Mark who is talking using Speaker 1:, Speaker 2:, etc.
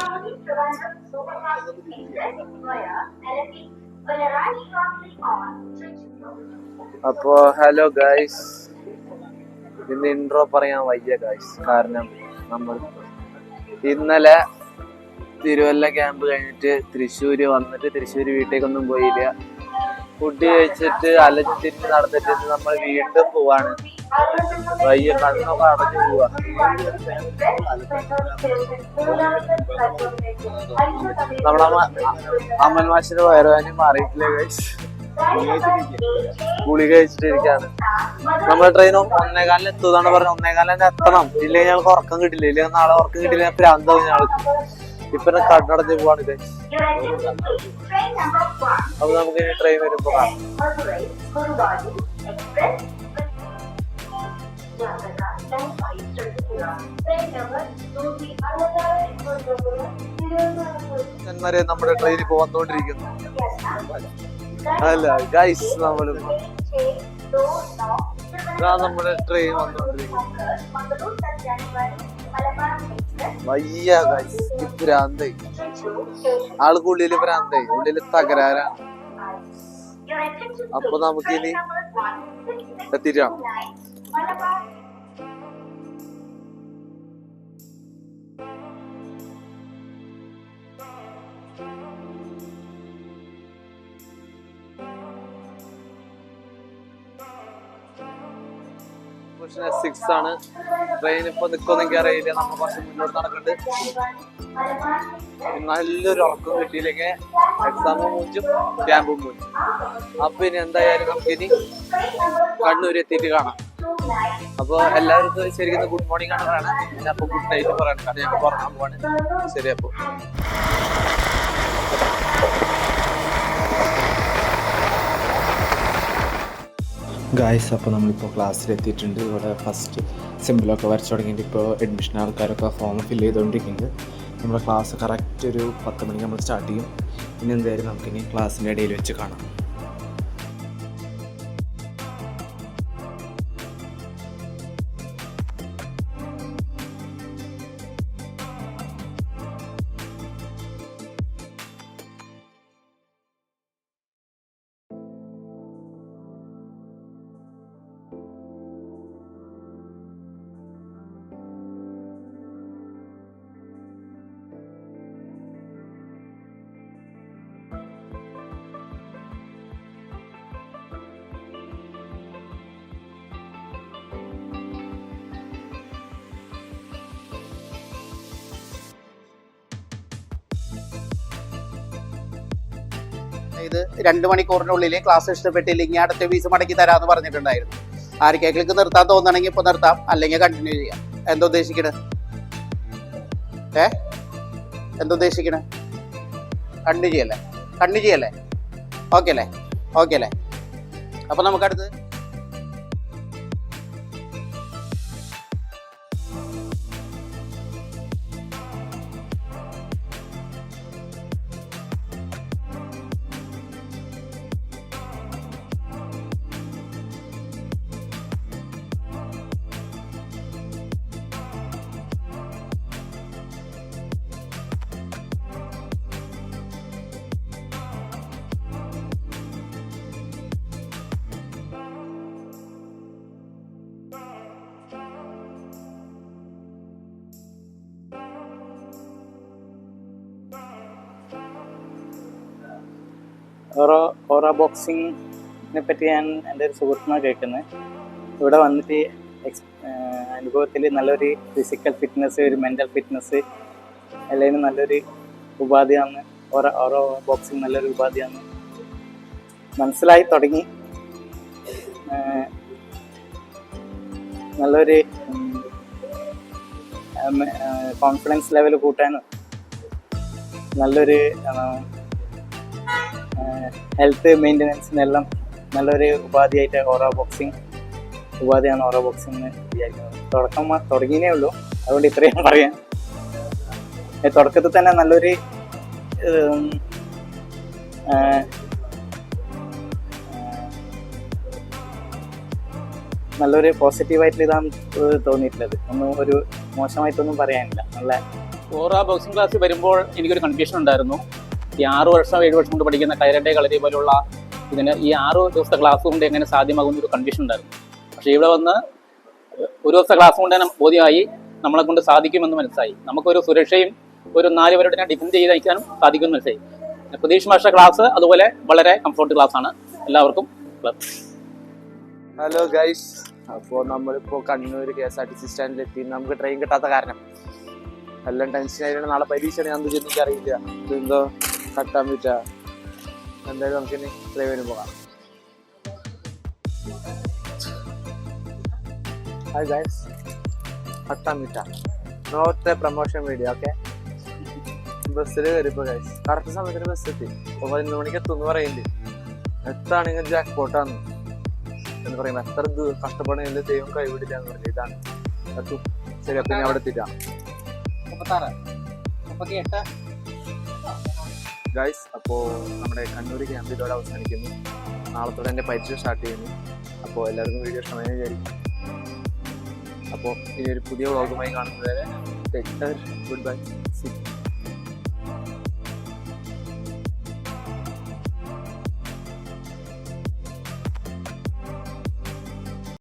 Speaker 1: പരമാവധി Trivandrum superfast express via Elephant Valerani Crossing on Trichy.
Speaker 2: അപ്പോ hello guys ഇന്ന് intro പറയാൻ വയ്യ ഗായ്സ് കാരണം നമ്മൾ ഇന്നലെ തിരുവല്ല ക്യാമ്പ് കഴിഞ്ഞിട്ട് തൃശ്ശൂര് വന്നിട്ട് തൃശ്ശൂര് വീട്ടേക്കൊന്നും പോയില്ല. ഫുഡ് കഴിച്ചിട്ട് അലച്ചിട്ട് നടന്നിട്ട് നമ്മൾ വീണ്ടും പോവാണ്. വയ്യ കണ്ണൊക്കെ അടഞ്ഞു പോവാ. നമ്മളമ്മ അമ്മൻ വയറുവാനും മാറിയിട്ടില്ല ഗൈസ് ഗുളി കഴിച്ചിട്ടിരിക്കാണ് നമ്മളെ ട്രെയിൻ ഒന്നേകാലിന് എത്തുന്നാണ് പറഞ്ഞത്. ഒന്നേകാലിന് എത്തണം. ഇല്ലെങ്കിൽ ഞങ്ങൾക്ക് ഉറക്കം കിട്ടില്ല. ഇല്ലെങ്കിൽ നാളെ ഉറക്കം കിട്ടില്ല. പ്രാന്താവും ഞങ്ങൾക്ക്. ഇപ്പൊ കണ്ണടഞ്ഞ് പോവാണ് ഇത് അപ്പൊ നമുക്ക് ഇനി ട്രെയിൻ വരുമ്പോ കാണാം. എന്നാലേ നമ്മുടെ ട്രെയിൻ ഇപ്പൊ വന്നുകൊണ്ടിരിക്കുന്നു അല്ല ഗൈസ് നമ്മൾ ഇതാ നമ്മുടെ ട്രെയിൻ വന്നുകൊണ്ടിരിക്കുന്നു വയ്യ ഗൈസ് ഭ്രാന്തായി ആൾക്ക് ഉള്ളിൽ ഭ്രാന്തായി ഉള്ളിൽ തകരാറാണ് അപ്പൊ നമുക്കിനി എത്തിയിട്ടാണ് സിക്സ് ആണ്. ട്രെയിൻ ഇപ്പൊ നിക്കുന്നെങ്കിൽ അറിയില്ല. നമ്മൾ കുറച്ച് മുന്നോട്ട് നടക്കുന്നുണ്ട് നല്ലൊരു ഉറക്കം കിട്ടിയില്ലെങ്കിൽ എക്സാമും മൂഞ്ചും ക്യാമ്പും മൂഞ്ചും. അപ്പൊ ഇനി എന്തായാലും നമുക്കിനി കണ്ണൂർ എത്തിയിട്ട് കാണാം. അപ്പൊ എല്ലാവർക്കും ശരിക്കും ഗുഡ് മോർണിംഗ് ആണ് പറയണത്. അപ്പൊ ഗുഡ് നൈറ്റ് പറയണം കാരണം ഞങ്ങൾ പറഞ്ഞു പോവാണ്. ശരി അപ്പൊ.
Speaker 3: ഗായ്സ് അപ്പോൾ നമ്മളിപ്പോൾ ക്ലാസ്സിലെത്തിയിട്ടുണ്ട് ഇവിടെ ഫസ്റ്റ് സിമ്പിളൊക്കെ വരച്ചു തുടങ്ങിയിട്ട് ഇപ്പോൾ അഡ്മിഷൻ ആൾക്കാരൊക്കെ ഫോം ഫില്ല് ചെയ്തുകൊണ്ടിരിക്കുന്നത് നമ്മുടെ ക്ലാസ് കറക്റ്റ് ഒരു പത്ത് മണിക്ക് നമ്മൾ സ്റ്റാർട്ട് ചെയ്യും. ഇനി എന്തായാലും നമുക്കിനി ക്ലാസ്സിന്റെ ഇടയിൽ വെച്ച് കാണാം.
Speaker 4: ഇത് രണ്ട് മണിക്കൂറിനുള്ളിൽ ക്ലാസ് ഇഷ്ടപ്പെട്ടില്ലെങ്കിൽ അടുത്ത ഫീസ് മടക്കി തരാമെന്ന് പറഞ്ഞിട്ടുണ്ടായിരുന്നു. ആർക്കെങ്കിലും നിർത്താൻ തോന്നണമെങ്കിൽ ഇപ്പൊ നിർത്താം അല്ലെങ്കിൽ കണ്ടിന്യൂ ചെയ്യാം. എന്താ ഉദ്ദേശിക്കണേ? ഏ? എന്താ ഉദ്ദേശിക്കണേ? കണ്ടിന്യൂ ചെയ്യല്ലേ? കണ്ടിന്യൂ ചെയ്യല്ലേ? ഓക്കെ അല്ലേ? ഓക്കെ അല്ലേ? അപ്പൊ നമുക്കടുത്ത്
Speaker 5: ഓറോ ഓറ ബോക്സിങ്ങിനെ പറ്റി ഞാൻ എന്റെ ഒരു സുഹൃത്തിനാണ് കേൾക്കുന്നത് ഇവിടെ വന്നിട്ട് എക്സ് അനുഭവത്തിൽ നല്ലൊരു ഫിസിക്കൽ ഫിറ്റ്നസ് ഒരു മെന്റൽ ഫിറ്റ്നസ് എല്ലാത്തിനും നല്ലൊരു ഉപാധിയാണ്. ഓറ ഓറോ ബോക്സിങ് നല്ലൊരു ഉപാധിയാണ്. മനസ്സിലായി തുടങ്ങി. നല്ലൊരു കോൺഫിഡൻസ് ലെവൽ കൂട്ടാനും നല്ലൊരു ഹെൽത്ത് മെയിന്റനൻസിനെല്ലാം നല്ലൊരു ഉപാധിയായിട്ട് ഓറോ ബോക്സിങ് ഉപാധിയാണ് ഓറോ ബോക്സിംഗ് എന്ന് വിചാരിക്കുന്നത് തുടക്കം തുടങ്ങിയേ ഉള്ളൂ. അതുകൊണ്ട് ഇത്രയും പറയാം. തുടക്കത്തിൽ തന്നെ നല്ലൊരു നല്ലൊരു പോസിറ്റീവായിട്ടുള്ള ഇതാണ് തോന്നിയിട്ടുള്ളത്. ഒന്നും ഒരു മോശമായിട്ടൊന്നും പറയാനില്ല. നല്ല
Speaker 6: ഓറ ബോക്സിംഗ് ക്ലാസ് വരുമ്പോൾ എനിക്കൊരു കൺഫ്യൂഷൻ ഉണ്ടായിരുന്നു. ഈ ആറ് വർഷം ഏഴ് വർഷം കൊണ്ട് പഠിക്കുന്ന കൈരട്ടെ കളരി പോലുള്ള ഇതിന് ഈ ആറ് ദിവസത്തെ ക്ലാസ് കൊണ്ട് എങ്ങനെ സാധ്യമാകുന്ന ഒരു കൺഫ്യൂഷൻ ഉണ്ടായിരുന്നു. പക്ഷേ ഇവിടെ വന്ന് ഒരു ദിവസത്തെ ക്ലാസ് കൊണ്ട് തന്നെ ബോധ്യമായി നമ്മളെ കൊണ്ട് സാധിക്കുമെന്ന് മനസ്സിലായി. നമുക്കൊരു സുരക്ഷയും ഒരു നാല് പേരുടെ ഡിഫെൻഡ് ചെയ്ത് നയിക്കാനും സാധിക്കുമെന്ന് മനസ്സിലായി. പ്രതീക്ഷ മാഷ ക്ലാസ് അതുപോലെ വളരെ കംഫർട്ട് ക്ലാസ് ആണ്. എല്ലാവർക്കും
Speaker 2: ഹലോ ഗൈസ് അപ്പോൾ നമ്മളിപ്പോൾ Kannur K S R T C സ്റ്റാൻഡിൽ എത്തി. നമുക്ക് ട്രെയിൻ കിട്ടാത്ത കാരണം. എല്ലാം ടെൻഷൻ ആയിരുന്നു നാളെ പരീക്ഷയാണ് ഞാൻ എന്ത് ചെയ്യുന്ന എന്തോ കട്ടാൻ പറ്റുക എന്തായാലും നമുക്ക് ഇനി ട്രെയിനിന് പോകാം ഹായ് ഗൈസ് പറ്റ. നോർത്തെ പ്രൊമോഷൻ വീഡിയോ ഓക്കെ ബസ്സിൽ കയറിപ്പോ ഗൈസ് കറക്റ്റ് സമയത്തിന് ബസ് എത്തി. പതിനൊന്ന് മണിക്ക് എത്തുമെന്ന് പറയുന്നുണ്ട് എത്താണെങ്കിൽ ജാക്ക് പോട്ടാന്ന് എന്ന് പറയുമ്പോൾ എത്ര ദൂ- കഷ്ടപ്പാടും ദൈവം കൈവിടില്ല എന്ന് പറഞ്ഞു ഇതാണ്. എത്തു. ശരി അപ്പം ഞാൻ അവിടെ എത്തിക്കാം.
Speaker 4: മുപ്പത്താറ്. മുപ്പത്തി എട്ട്
Speaker 2: ഗൈസ് അപ്പോൾ നമ്മുടെ കണ്ണൂർ ക്യാമ്പ് ഇതോടെ അവസാനിക്കുന്നു. നാളത്തോടെ എന്റെ പരിചയം സ്റ്റാർട്ട് ചെയ്യുന്നു. അപ്പോൾ എല്ലാവർക്കും വീഡിയോ ഇഷ്ടമായി വിചാരിക്കും അപ്പോൾ ഇനി ഒരു പുതിയ വ്ളോഗുമായി കാണുന്നത് വരെ ഗുഡ് ബൈ